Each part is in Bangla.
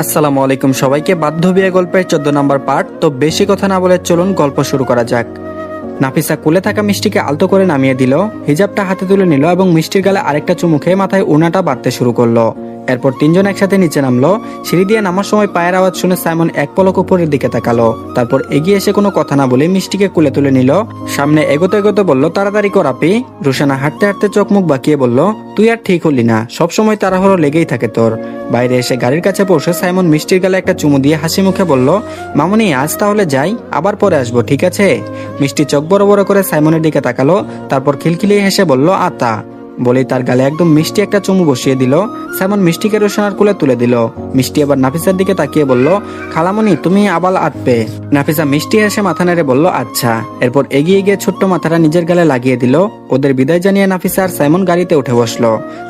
আসসালামু আলাইকুম সবাইকে বাধ্য বিয়ে গল্পের চোদ্দ নম্বর পার্ট। তো বেশি কথা না বলে চলুন গল্প শুরু করা যাক। নাফিসা কুলে থাকা মিষ্টিকে আলতো করে নামিয়ে দিল, হিজাবটা হাতে তুলে নিল এবং মিষ্টির গালে আরেকটা চুমুখে মাথায় উনাটা বাঁধতে শুরু করল। এরপর তিনজন একসাথে নিচে নামলো। সিঁড়ি দিয়ে নামার সময় পায়ের আওয়াজ শুনে সাইমন এক পলক উপরের দিকে তাকালো। তারপর এগিয়ে এসে কোনো কথা না বলে মিষ্টিকে কুলে তুলে নিল। সামনে এগোতে এগোতে বলল, তাড়াতাড়ি কর আপি। রুশানা হাঁটতে হাঁটতে চোখ মুখ বাঁকিয়ে বলল, তুই আর ঠিক হলি না। সবসময় তাড়াহুড়ো লেগেই থাকে তোর। বাইরে এসে গাড়ির কাছে পৌঁছে সাইমন মিষ্টির গালে একটা চুমু দিয়ে হাসি মুখে বলল, মামনি, আজ তাহলে যাই, আবার পরে আসব, ঠিক আছে? মিষ্টি চোখ বড় বড় করে সাইমনের দিকে তাকালো, তারপর খিলখিলিয়ে হেসে বলল, আতা। বলেই তার গালে একদম মিষ্টি একটা চুমু বসিয়ে দিল। সাইমন মিষ্টিকে রোশনার কোলে তুলে দিল। মিষ্টি আবার নাফিসার দিকে তাকিয়ে বলল, খালামণি, তুমি আবাল আটপে নাফিসা মিষ্টি হেসে মাথা নেড়ে বলল আচ্ছা। এরপর এগিয়ে গিয়ে ছোট্ট মাথাটা নিজের গালে লাগিয়ে দিল। ওদের বিদায় জানিয়ে নাফিসা আর সাইমন গাড়িতে উঠে বসল।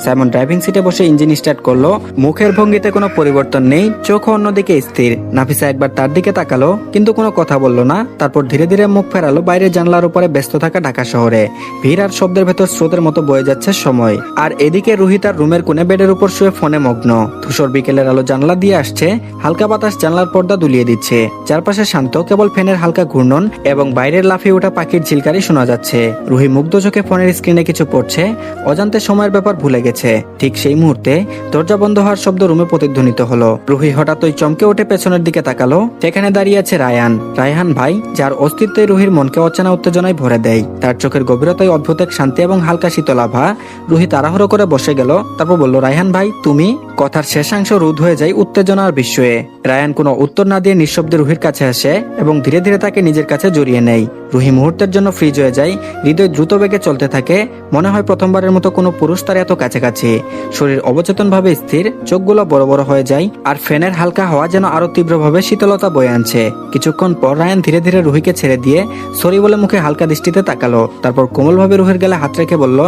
সাইমন ড্রাইভিং সিটে বসে ইঞ্জিন স্টার্ট করল। মুখের ভঙ্গিতে কোনো পরিবর্তন নেই চোখ অন্যদিকে স্থির। নাফিসা একবার তার দিকে তাকালো, কিন্তু কোনো কথা বলল না। তারপর ধীরে ধীরে মুখ ফেরালো বাইরের জানলার উপরে ব্যস্ত থাকা ঢাকা শহরে। ভিড় আর শব্দের ভেতর স্রোতের মতো বয়ে যাচ্ছে সময়। আর এদিকে রুহি তার রুমের কোণে বেডের উপর শুয়ে ফোনে মগ্ন। ধূসর বিকেলের আলো জানলা দিয়ে আসছে, হালকা বাতাস জানলার পর্দা দুলিয়ে দিচ্ছে। চারপাশে শান্ত, কেবল ফ্যানের হালকা ঘূর্ণন এবং বাইরের লাফিয়ে ওঠা পাখির ঝিলকারি শোনা যাচ্ছে। রুহি মুগ্ধ চোখে ফোনের স্ক্রিনে কিছু পড়ছে, অজান্তে সময়ের ব্যাপার ভুলে গেছে। ঠিক সেই মুহূর্তে দরজা বন্ধ হওয়ার শব্দ রুমে প্রতিধ্বনিত হলো। রুহি হঠাৎ ওই চমকে উঠে পেছনের দিকে তাকালো। সেখানে দাঁড়িয়ে আছে রায়ান। রায়হান ভাই, যার অস্তিত্বে রুহির মনকে অচেনা উত্তেজনায় ভরে দেয়। তার চোখের গভীরতায় অদ্ভুত এক শান্তি এবং হালকা শীতলাভা রুহি তাড়াহুড়ো করে বসে গেল, তারপর বলল, রায়হান ভাই, তুমি? কথার শেষাংশ রোধ হয়ে যায় উত্তেজনার বিস্ময়ে। রায়ান কোনো উত্তর না দিয়ে নিঃশব্দে রুহির কাছে আসে এবং ধীরে ধীরে তাকে নিজের কাছে জড়িয়ে নেয়। রুহি মুহূর্তের জন্য ফ্রিজ হয়ে যায়, হৃদয় দ্রুত বেগে চলতে থাকে, মনে হয় প্রথমবারের মতো কোনো পুরুষ তার এত কাছাকাছি। শরীর অবচেতনভাবে স্থির, চোখগুলো বড় বড় হয়ে যায়, আর ফ্যানের হালকা হওয়া যেন আরও তীব্রভাবে শীতলতা বয়ে আনছে। কিছুক্ষণ পর রায়ান ধীরে ধীরে রুহিকে ছেড়ে দিয়ে সরি বলে মুখে হালকা দৃষ্টিতে তাকালো, তারপর কোমলভাবে রুহির গেলে হাত রেখে বলল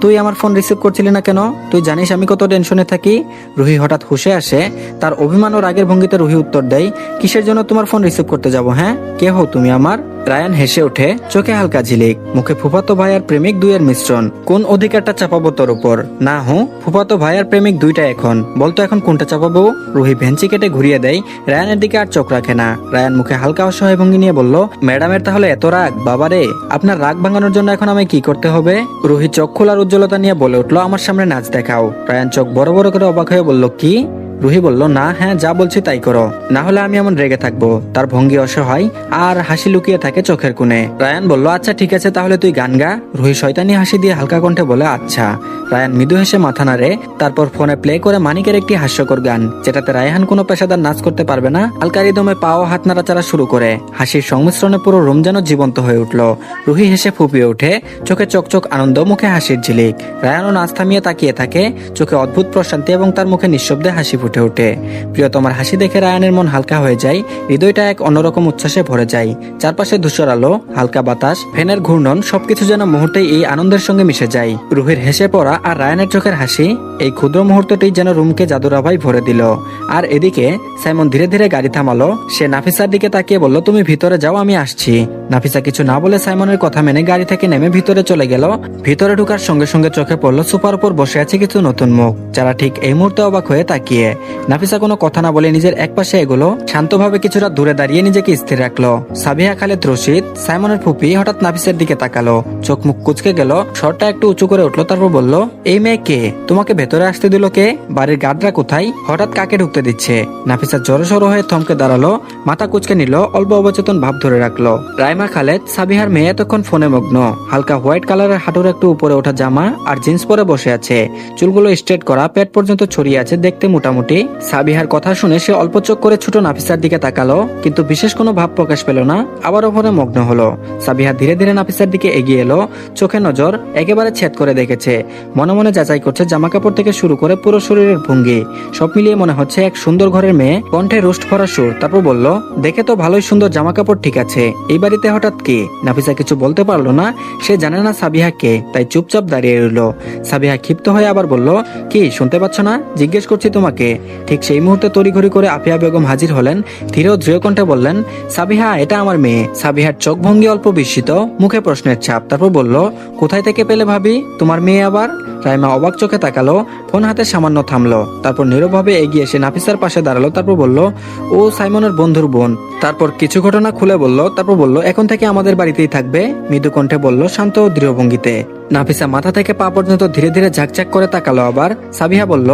তুই আমার ফোন রিসিভ করছিলি না কেন? তুই জানিস আমি কত টেনশনে থাকি? রুহি হঠাৎ হুশে আসে, তার অভিমান ও রাগের ভঙ্গিতে রুহি উত্তর দেয়, কিসের জন্য তোমার ফোন রিসিভ করতে যাব হ্যাঁ? কে হো তুমি আমার? রায়ান হেসে ওঠে, চোখে হালকা ঝিলিক, মুখে ফুফাতো ভাই আর প্রেমিক দুইয়ের মিশ্রণ। কোন অধিকারটা চাপাবো তোর উপর? না, হু, ফুফাতো ভাই আর প্রেমিক দুইটা এখন। বলতো এখন কোনটা চাপাবো? রুহি ভেঞ্চি কেটে ঘুরিয়ে দেয়, রায়ানের দিকে আর চোখ রাখে না। রায়ান মুখে হালকা অসহায় ভঙ্গি নিয়ে বলল, ম্যাডামের তাহলে এত রাগ বাবারে আপনার রাগ ভাঙানোর জন্য এখন আমায় কি করতে হবে? রুহি চোখ খোলার উজ্জ্বলতা নিয়ে বলে উঠল, আমার সামনে নাচ দেখাও। রায়ান চোখ বড় বড় করে অবাক হয়ে বলল, কি? রুহি বলল, না হ্যাঁ যা বলছি তাই করো। না হলে আমি এমন রেগে থাকব। তার ভঙ্গি অসহায় আর হাসি লুকিয়ে থাকে চোখের কোণে। রায়ান বলল আচ্ছা ঠিক আছে, তাহলে তুই গান গা। রুহি শয়তানি হাসি দিয়ে হালকা কণ্ঠে বলে আচ্ছা। রায়ান মৃদু হেসে মাথা নাড়ে, তারপর ফোনে প্লে করে মানিকের একটি হাস্যকর গান, যেটাতে রায়হান কোনো পেশাদার নাচ করতে পারবে না, হালকা রিদমে পা ও হাত নাড়াচাড়া শুরু করে। হাসির সংমিশ্রণে পুরো রুম যেন জীবন্ত হয়ে উঠল। রুহি হেসে ফুপিয়ে ওঠে, চোখে চকচক আনন্দ, মুখে হাসির ঝিলিক। রায়ানও নাচ থামিয়ে তাকিয়ে থাকে, চোখে অদ্ভুত প্রশান্তি এবং তার মুখে নিঃশব্দে হাসি ফুটে। ওঠে। প্রিয়তমার হাসি দেখে রায়ানের মন হালকা হয়ে যায়। হৃদয়টা এক অন্যরকম উচ্ছ্বাসে ভরে যায়। চারপাশে ধূসর আলো, হালকা বাতাস ফ্যানের ঘূর্ণন, সবকিছু যেন মুহূর্তেই এই আনন্দের সঙ্গে মিশে যায়। রুহির হেসে পড়া আর রায়ানের চোখের হাসি এই ক্ষুদ্র মুহূর্তটি যেন রুমকে জাদুরাভাই ভরে দিল। আর এদিকে সাইমন ধীরে ধীরে গাড়ি থামালো। সে নাফিসার দিকে তাকিয়ে বলল, তুমি ভিতরে যাও, আমি আসছি। নাফিসা কিছু না বলে সাইমনের কথা মেনে গাড়ি থেকে নেমে ভিতরে চলে গেল। ভিতরে ঢোকার সঙ্গে সঙ্গে চোখে পড়ল সুপার উপর বসে আছে কিছু নতুন মুখ, যারা ঠিক এই মুহূর্তে অবাক হয়ে তাকিয়ে। নাফিসা কোনো কথা না বলে নিজের একপাশে এগুলো, শান্তভাবে কিছুটা দূরে দাঁড়িয়ে নিজেকে স্থির রাখল। সাবিহা, খালেদ, রশিদ, সাইমনের ফুপি হঠাৎ নাফিসের দিকে তাকালো। চোখ মুখ কুচকে গেল শরটা একটু উঁচু করে উঠল, তারপর বলল, এই মেয়ে কে? তোমাকে ভেতরে আসতে দিল কে? বাড়ির গার্ডরা কোথায়? হঠাৎ কাকে ঢুকতে দিচ্ছে? নাফিসা জড়ো সড়ো হয়ে থমকে দাঁড়াল, মাথা কুচকে নিল, অল্প অবচেতন ভাব ধরে রাখল। রাইমা, খালেদ, সাবিহার মেয়ে এতক্ষণ ফোনে মগ্ন। হালকা হোয়াইট কালারের হাঁটুর একটু উপরে ওঠা জামা আর জিন্স পরে বসে আছে। চুলগুলো স্ট্রেট করা, পেট পর্যন্ত ছড়িয়ে আছে দেখতে মোটামুটি। সাবিহার কথা শুনে সে অল্প চোখ করে ছোট নাফিসার দিকে তাকালো, কিন্তু বিশেষ কোনো ভাব প্রকাশ পেল না, আবার ওপরে মগ্ন হলো। সাবিহা ধীরে ধীরে নাফিসার দিকে এগিয়ে এলো, চোখে নজর একেবারে ছেদ করে দেখেছে। মনে মনে যাচাই করছে জামা কাপড় থেকে শুরু করে পুরো শরীরের ভঙ্গি। সব মিলিয়ে মনে হচ্ছে এক সুন্দর ঘরের মেয়ে কণ্ঠে রোস্ট ভরা সুর। তারপর বলল, দেখে তো ভালোই সুন্দর জামা কাপড় ঠিক আছে। এই বাড়িতে হঠাৎ কি? নাফিসা কিছু বলতে পারল না, সে জানে না সাবিহা কে, তাই চুপচাপ দাঁড়িয়ে রইল। সাবিহা ক্ষিপ্ত হয়ে আবার বলল, কি, শুনতে পাচ্ছ না? জিজ্ঞেস করছি তোমাকে। ঠিক সেই মুহূর্তে তড়িঘড়ি করে আফিয়া বেগম হাজির হলেন। ধীরে দৃঢ় কণ্ঠে বললেন, সাবিহা, এটা আমার মেয়ে। সাবিহার চোখ ভঙ্গি অল্প বিস্মিত, মুখে প্রশ্নের ছাপ। তারপর বলল, কোথায় থেকে পেলে ভাবি? তোমার মেয়ে আবার? রাইমা অবাক চোখে তাকালো, ফোন হাতে সামান্য থামলো। তারপর নীরবভাবে এগিয়ে এসে নাফিসার পাশে দাঁড়াল। তারপর বলল, ও সাইমনের বন্ধুর বোন। তারপর কিছু ঘটনা খুলে বলল, তারপর বলল, এখন থেকে আমাদের বাড়িতেই থাকবে? মৃদু কণ্ঠে বলল, শান্ত ও দৃঢ় ভঙ্গিতে নাফিসা মাথা থেকে পা পর্যন্ত ধীরে ধীরে ঝাকঝাক করে তাকালো আবার। সাবিহা বলল,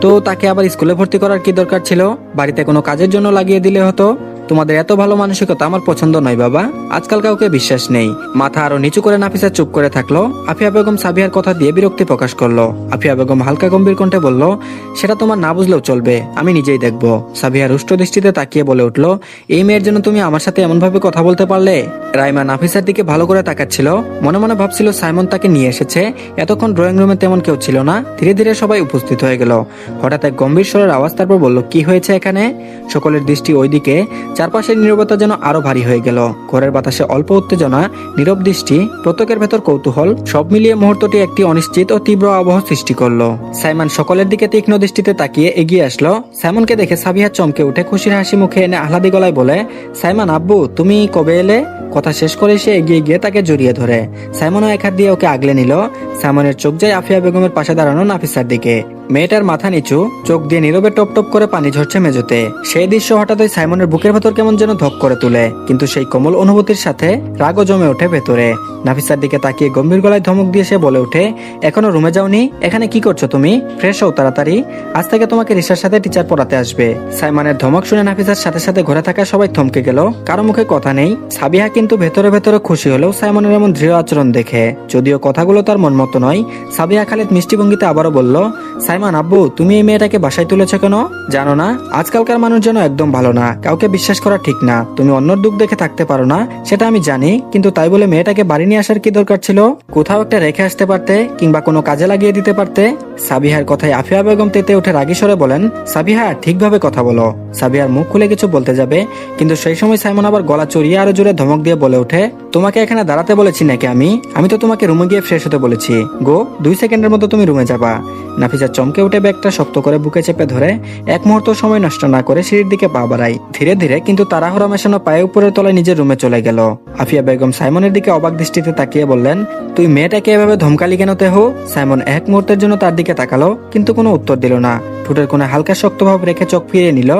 তো তাকে আবার স্কুলে ভর্তি করার কি দরকার ছিল? বাড়িতে কোনো কাজের জন্য লাগিয়ে দিলে হতো? তোমাদের এত ভালো মানসিকতা আমার পছন্দ নয়, বাবা। আজকাল কাউকে বিশ্বাস নেই। মাথা আরও নিচু করে নাফিসা চুপ করে থাকল। আফিয়া বেগম সাবিহার কথা দিয়ে বিরক্তি প্রকাশ করল। আফিয়া বেগম হালকা গম্ভীর কণ্ঠে বলল, সেটা তোমার না বুঝলেও চলবে। আমি নিজেই দেখব। সাবিহা রুষ্ট দৃষ্টিতে তাকিয়ে বলে উঠল, এই মেয়ের জন্য তুমি আমার সাথে এমন ভাবে কথা বলতে পারলে? রাইমা নাফিসার দিকে ভালো করে তাকাচ্ছিল। মনে মনে ভাবছিল সাইমন তাকে নিয়ে এসেছে। এতক্ষণ ড্রয়িং রুমে তেমন কেউ ছিল না। ধীরে ধীরে সবাই উপস্থিত হয়ে গেল। হঠাৎ এক গম্ভীর স্বরের আওয়াজ তারপর বলল, কি হয়েছে এখানে? সকলের দৃষ্টি ওইদিকে। চারপাশের নীরবতা যেন আরও ভারী হয়ে গেল। ঘরের বাতাসে অল্প উত্তেজনা, নীরব দৃষ্টি, প্রত্যেকের ভেতর কৌতূহল, সব মিলিয়ে মুহূর্তটি একটি অনিশ্চিত ও তীব্র আবহ সৃষ্টি করল। সাইমন সকলের দিকে তীক্ষ্ণ দৃষ্টিতে তাকিয়ে এগিয়ে আসলো। সাইমনকে দেখে সাবিহা চমকে উঠে খুশির হাসি মুখে এনে আহ্লাদি গলায় বলে, সাইমন, আব্বু, তুমি কবে এলে? কথা শেষ করে সে এগিয়ে গিয়ে তাকে জড়িয়ে ধরে। সাইমনও এক হাত দিয়ে ওকে আগলে নিল। সাইমনের চোখ যায় আফিয়া বেগমের পাশে দাঁড়ানো নাফিসার দিকে। মেয়েটার মাথা নিচু, চোখ দিয়ে নীরবে টপ টপ করে পানি ঝরছে মেঝোতে। সেই দৃশ্য হঠাৎই সাইমনের বুকের ভেতর কেমন যেন ধক করে তুলে। কিন্তু সেই কোমল অনুভূতির সাথে রাগও জমে ওঠে ভেতরে। নাফিসার দিকে তাকিয়ে গম্ভীর গলায় ধমক দিয়ে সে বলে ওঠে, এখনও রুমে যাওনি? এখানে কি করছ তুমি? ফ্রেশ হও তাড়াতাড়ি। আজ থেকে তোমাকে রিসার সাথে টিচার পড়াতে আসবে। সাইমানের ধমক শুনে নাফিসার সাথে সাথে ঘরে থাকা সবাই থমকে গেল। কারও মুখে কথা নেই। সাবিহা কিন্তু ভেতরে ভেতরে খুশি হলেও সাইমনের এমন দৃঢ় আচরণ দেখে। যদিও কথাগুলো তার মন মতো নয়, সাবিহা খালিদ মিষ্টি ভঙ্গিতে আবারও বলল, সাইমান আব্বু, তুমি এই মেয়েটাকে বাসায় তুলেছ কেন? জানো না? আজকালকার মানুষ যেন একদম ভালো না, কাউকে বিশ্বাস করা ঠিক না। তুমি অন্যর দুঃখ দেখে থাকতে পারো না, সেটা আমি জানি, কিন্তু তাই বলে মেয়েটাকে বাড়ি নিয়ে আসার কি দরকার ছিল? কোথাও একটা রেখে আসতে পারতে, কিংবা কোনো কাজে লাগিয়ে দিতে পারতে? সাবিহার কথায় আফিয়া বেগম তেতে উঠে রাগী স্বরে বলেন, সাবিহা, ঠিকভাবে কথা বলো। সাবিহার মুখ খুলে কিছু বলতে যাবে, কিন্তু সেই সময় সাইমন আবার গলা চড়িয়ে আরও জোরে ধমক দিয়ে বলে ওঠে, তোমাকে এখানে দাঁড়াতে বলেছি নাকি আমি? আমি তো তোমাকে রুমে গিয়ে ফ্রেশ হতে বলেছি। গো, দুই সেকেন্ডের মতো তুমি রুমে যাবা। নাফিজা চমকে উঠে ব্যাগটা শক্ত করে বুকে চেপে ধরে, এক মুহূর্ত সময় নষ্ট না করে সিঁড়ির দিকে পা বাড়াই ধীরে ধীরে কিন্তু তাড়াহুড়া মেশানো পায়ে উপরের তলায় নিজের রুমে চলে গেল। আফিয়া বেগম সাইমনের দিকে অবাক দৃষ্টিতে তাকিয়ে বললেন, তুই মেয়েটাকে এভাবে ধমকালি কেন তেহ? সাইমন এক মুহূর্তের জন্য তার দিকে তাকালো, কিন্তু কোনো উত্তর দিল না। ঠোঁটের কোণে হালকা শক্ত ভাব রেখে চোখ ফিরিয়ে নিল।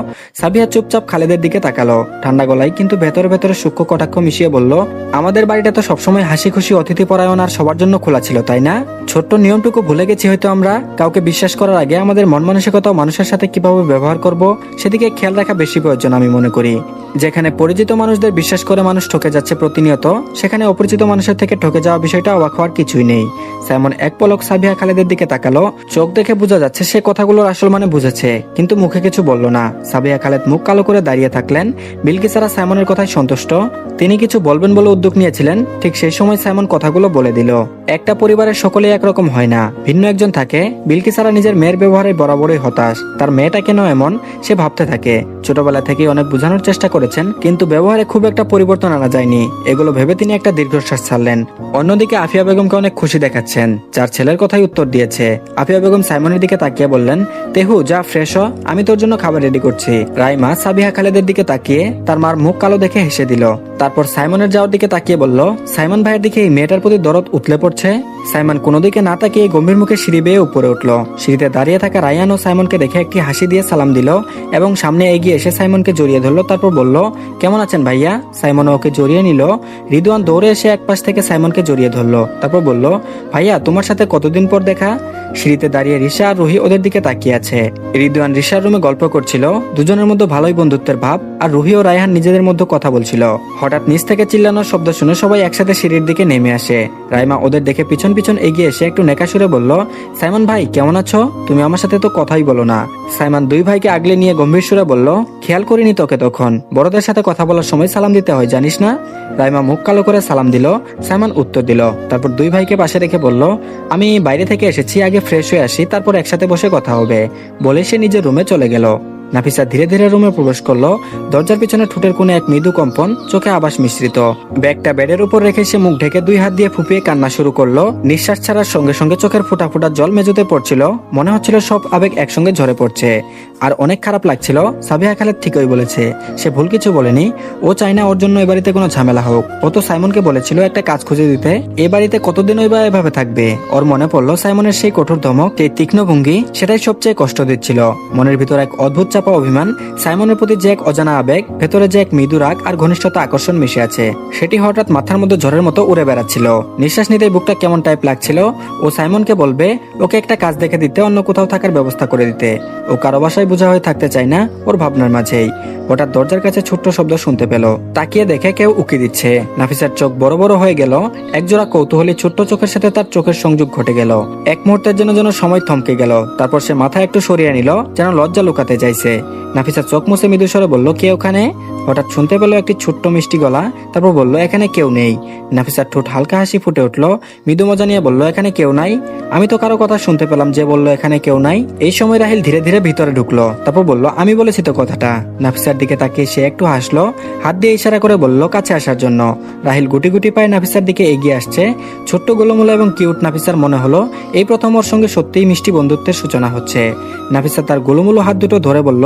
সাবিয়া চুপচাপ খালেদের দিকে তাকালো। ঠান্ডা গলায় কিন্তু ভেতরে ভেতরে সূক্ষ্ম কটাক্ষ মিশিয়ে বলল, আমাদের বাড়িটা তো সবসময় হাসি খুশি অতিথি পরায়ণ আর সবার জন্য খোলা ছিল, তাই না? ছোট্ট নিয়মটুকু ভুলে গেছি হয়তো আমরা। কাউকে বিশ্বাস করার আগে আমাদের মন মানসিকতা মানুষের সাথে কীভাবে ব্যবহার করব, সেদিকে খেয়াল রাখা বেশি প্রয়োজন আমি মনে করি। যেখানে পরিচিত মানুষদের বিশ্বাস করে মানুষ ঠকে যাচ্ছে প্রতিনিয়ত, সেখানে অপরিচিত মানুষের থেকে ঠকে যাওয়া বিষয়টা অবাক হওয়ার কিছুই নেই। সাইমন এক পলক সাবিয়া খালেদের দিকে তাকালো। চোখ দেখে বোঝা যাচ্ছে সে কথাগুলোর আসল মানে বুঝেছে, কিন্তু মুখে কিছু বলল না। সাবিয়া খালেদ মুখ কালো করে দাঁড়িয়ে থাকলেন। বিলকিসারা সাইমনের কথায় সন্তুষ্ট। তিনি কিছু বলবেন বলে উদ্যোগ নিয়েছিলেন। ঠিক সেই সময় সাইমন কথাগুলো বলে দিল। একটা পরিবারের সকলে একরকম হয় না। ভিন্ন একজন থাকে। বিলকিসারা নিজের মেয়ের ব্যবহারে বরাবরই হতাশ। তার মেয়েটা কেন এমন, সে ভাবতে থাকে। ছোটবেলা থেকেই অনেক বোঝানোর চেষ্টা করেছেন, কিন্তু ব্যবহারে খুব একটা পরিবর্তন আনা যায়নি। এগুলো ভেবে তিনি একটা দীর্ঘশ্বাস ছাড়লেন। অন্যদিকে আফিয়া বেগমকে অনেক খুশি দেখাচ্ছেন। যার ছেলের কথাই উত্তর দিয়েছে। আফিয়া বেগম সাইমনের দিকে তাকিয়ে বললেন, তেহু যা ফ্রেশ আমি তোর জন্য খাবার রেডি করছি। রাইমা সাবিহা খালেদের দিকে তাকিয়ে তার মার মুখ কালো দেখে হেসে দিল। তারপর সাইমনের যাওয়ার দিকে তাকিয়ে বলল, সাইমন ভাইয়ের দিকে এই মেয়েটার প্রতি দরদ উতলে পড়ছে? সাইমন কোনো দিকে না তাকিয়ে গম্ভীর মুখে সিঁড়ি বেয়ে উপরে উঠল। সিঁড়িতে দাঁড়িয়ে থাকা রায়ান ও সাইমনকে দেখে একটি হাসি দিয়ে সালাম দিল এবং সামনে এগিয়ে এসে সাইমনকে জড়িয়ে ধরলো। তারপর বলল, কেমন আছেন ভাইয়া? সাইমন ওকে জড়িয়ে নিল। রিদওয়ান দৌড়ে এসে এক পাশ থেকে সাইমনকে জড়িয়ে ধরলো। তারপর বলল, ভাইয়া, তোমার সাথে কতদিন পর দেখা? সিঁড়িতে দাঁড়িয়ে রিসা আর রুহি ওদের দিকে তাকিয়ে আছে। রিদওয়ান রিসার রুমে গল্প করছিল, দুজনের মধ্যে ভালোই বন্ধুত্বের ভাব, আর রুহি ও রায়হান নিজেদের মধ্যে কথা বলছিল। হঠাৎ নিচ থেকে চিল্লানোর শব্দ শুনে সবাই একসাথে সিঁড়ির দিকে নেমে আসে। রাইমা ওদের দেখে পিছন পিছন এগিয়ে এসে একটু নেকা সুরে বলল, সাইমন ভাই, কেমন আছো? তুমি আমার সাথে তো কথাই বলো না। সাইমন দুই ভাইকে আগলে নিয়ে গম্ভীর সুরে বলল, খেয়াল করিনি তোকে তখন। বড়দের সাথে কথা বলার সময় সালাম দিতে হয়, জানিস না? রাইমা মুখ কালো করে সালাম দিল, সাইমন উত্তর দিল। তারপর দুই ভাইকে পাশে রেখে বলল, আমি বাইরে থেকে এসেছি, আগে ফ্রেশ হয়ে আসি তারপর একসাথে বসে কথা হবে। বলে সে নিজের রুমে চলে গেল। নাফিসা ধীরে ধীরে রুমে প্রবেশ করল। দরজার পিছনে ঠোঁটের কোণে এক মৃদু কম্পন, চোখে আবাস মিশ্রিত। ব্যাগটা বেডের উপর রেখে সে মুখ ঢেকে দুই হাত দিয়ে ফুপিয়ে কান্না শুরু করল। নিঃশ্বাস ছাড়ার সঙ্গে সঙ্গে চোখের ফোঁটা ফোঁটা জল মেজুতে পড়ছিল। মনে হচ্ছিল সব আবেগ একসঙ্গে ঝরে পড়ছে। আর অনেক খারাপ লাগছিল, সাবিহা খালেদ ঠিকই বলেছে। সে ভুল কিছু বলেনি। ও চায় না ওর জন্য এ বাড়িতে কোনো ঝামেলা হোক। ও তো সাইমনকে বলেছিল একটা কাজ খুঁজে দিতে। এ বাড়িতে কতদিন ওই বা এভাবে থাকবে? ওর মনে পড়ল সাইমনের সেই কঠোর ধমক সেই তীক্ষ্ণ ভঙ্গি, সেটাই সবচেয়ে কষ্ট দিচ্ছিল। মনের ভিতর এক অদ্ভুত চাপা অভিমান, সাইমনের প্রতি যে এক অজানা আবেগ, ভেতরে যে এক মৃদু রাগ আর ঘনিষ্ঠতা আকর্ষণ মিশে আছে। সেটি হঠাৎ মাথার মধ্যে ঝড়ের মতো উড়ে বেড়াচ্ছিল। নিঃশ্বাস নিতে বুকটা কেমন টাইপ লাগছিল? ও সাইমনকে বলবে, ওকে একটা কাজ দেখে দিতে, অন্য কোথাও থাকার ব্যবস্থা করে দিতে। ও কারও বাসায় বোঝা হয়ে থাকতে চায় না ওর ভাবনার মাঝেই। হঠাৎ দরজার কাছে ছোট্ট শব্দ শুনতে পেল। তাকিয়ে দেখে কেউ উকি দিচ্ছে। নাফিসার চোখ বড় বড় হয়ে গেল। একজোড়া কৌতূহলী ছোট্ট চোখের সাথে তার চোখের সংযোগ ঘটে গেল। এক মুহূর্তের জন্য যেন সময় থমকে গেল। তারপর সে মাথা একটু সরিয়ে নিল, যেন লজ্জা লুকাতে চাইছে। নাফিসা চোখ মুছে মৃদু স্বরে বলল, কে ওখানে? হঠাৎ শুনতে পেল একটি ছোট্ট মিষ্টি গলা, তারপর বলল, এখানে কেউ নেই। নাফিসার ঠোঁট হালকা হাসি ফুটে উঠল, মৃদু মজা নিয়ে বলল, এখানে কেউ নাই? আমি তো কারও কথা শুনতে পেলাম যে বলল, এখানে কেউ নাই। এই সময় রাহিল ধীরে ধীরে ভিতরে ঢুকলো, তারপর বলল, আমি বলেছি তো কথাটা। নাফিসার দিকে তাকিয়ে সে একটু হাসলো, হাত দিয়ে ইশারা করে বলল, কাছে আসার জন্য। রাহিল গুটি গুটি পায়ে নাফিসার দিকে এগিয়ে আসছে। ছোট্ট গোলমুলো এবং কিউট নাফিসার মনে হলো, এই প্রথম ওর সঙ্গে সত্যিই মিষ্টি বন্ধুত্বের সূচনা হচ্ছে। নাফিসা তার গোলমুলো হাত দুটো ধরে বলল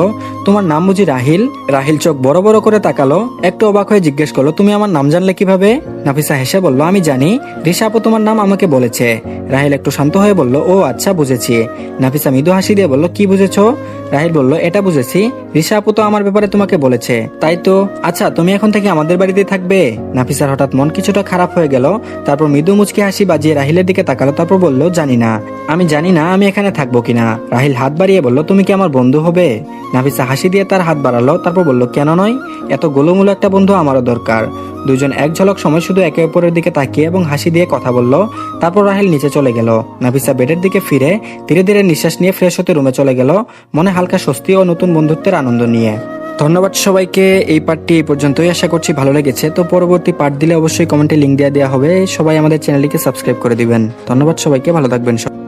তোমার নাম বুঝি রাহিল? রাহিল চোখ বড় বড় করে তাকালো, একটু অবাক হয়ে জিজ্ঞেস করল, তুমি আমার নাম জানলে কীভাবে? নাফিসা হেসে বলল, আমি জানি। রিসা আপু তোমার নাম আমাকে বলেছে। রাহিল একটু শান্ত হয়ে বলল, ও আচ্ছা বুঝেছি। নাফিসা মৃদু হাসি দিয়ে বলল, কি বুঝেছ? রাহিল বলল, এটা বুঝেছি। রিসা আপু তো আমার ব্যাপারে তোমাকে বলেছে। তাই তো? আচ্ছা তুমি এখন থেকে আমাদের বাড়িতে থাকবে? নাফিসার হঠাৎ মন কিছুটা খারাপ হয়ে গেল, তারপর মৃদু মুচকি হাসি বাজিয়ে রাহিলের দিকে তাকালো, তারপর বলল, জানি না। আমি জানি না, আমি এখানে থাকব কিনা? রাহিল হাত বাড়িয়ে বলল, তুমি কি আমার বন্ধু হবে? নাফিসা হাসি দিয়ে তার হাত বাড়ালো, তারপর বলল, কেন নয়? এত গোলমূল একটা বন্ধু আমারও দরকার। দুজন এক ঝলক সময় শুধু একে অপরের দিকে তাকিয়ে এবং হাসি দিয়ে কথা বলল। তারপর রাহেল নিচে চলে গেল। নাফিসা বেডের দিকে ফিরে ধীরে ধীরে নিঃশ্বাস নিয়ে ফ্রেশ হতে রুমে চলে গেল, মনে হালকা স্বস্তি ও নতুন বন্ধুত্বের আনন্দ নিয়ে। ধন্যবাদ সবাইকে, এই পার্টটি এই পর্যন্তই। আশা করছি ভালো লেগেছে। তো পরবর্তী পার্ট দিলে অবশ্যই কমেন্টে লিঙ্ক দেওয়া দেওয়া হবে। সবাই আমাদের চ্যানেলটিকে সাবস্ক্রাইব করে দিবেন। ধন্যবাদ সবাইকে, ভালো থাকবেন সবাই।